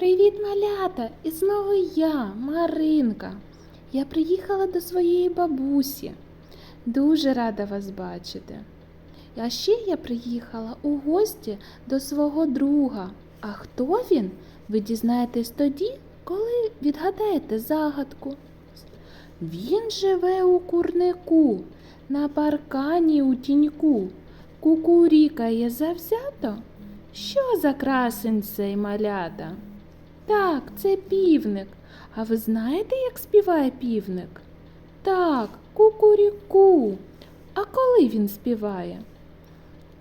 Привіт, малята! І знову я, Маринка. Я приїхала до своєї бабусі. Дуже рада вас бачити. А ще я приїхала у гості до свого друга. А хто він? Ви дізнаєтесь тоді, коли відгадаєте загадку. Він живе у курнику, на паркані у тіньку, кукурікає завзято. Що за красень цей малята? Так, це півник. А ви знаєте, як співає півник? Так, кукуріку. А коли він співає?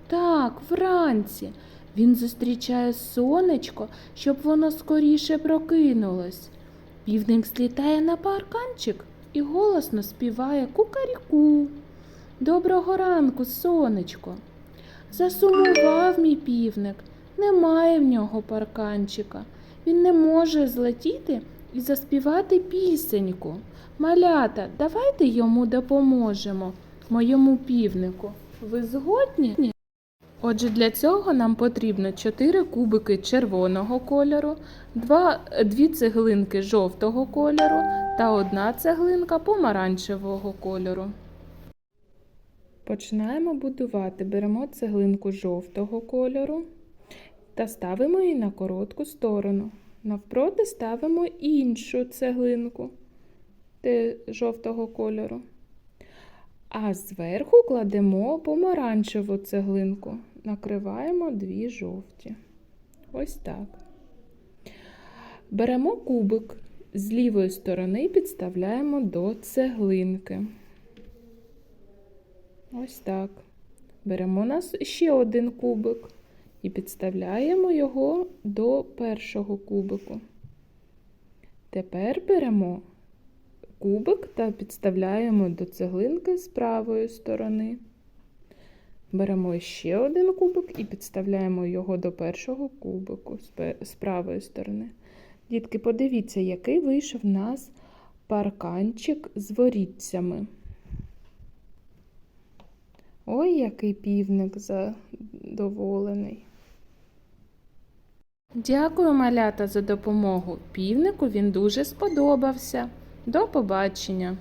Так, вранці. Він зустрічає сонечко, щоб воно скоріше прокинулось. Півник злітає на парканчик і голосно співає кукаріку. Доброго ранку, сонечко. Засумував мій півник. Немає в нього парканчика. Він не може злетіти і заспівати пісеньку. Малята, давайте йому допоможемо, моєму півнику. Ви згодні? Отже, для цього нам потрібно 4 кубики червоного кольору, 2, 2 цеглинки жовтого кольору та одна цеглинка помаранчевого кольору. Починаємо будувати. Беремо цеглинку жовтого кольору та ставимо її на коротку сторону. Навпроти ставимо іншу цеглинку жовтого кольору. А зверху кладемо помаранчеву цеглинку. Накриваємо дві жовті. Ось так. Беремо кубик з лівої сторони підставляємо до цеглинки. Ось так. Беремо нас ще один кубик і підставляємо його до першого кубику. Тепер беремо кубик та підставляємо до цеглинки з правої сторони. Беремо ще один кубик і підставляємо його до першого кубику з правої сторони. Дітки, подивіться, який вийшов в нас парканчик з ворітцями. Ой, який півник задоволений. Дякую, малята, за допомогу. Півнику він дуже сподобався. До побачення!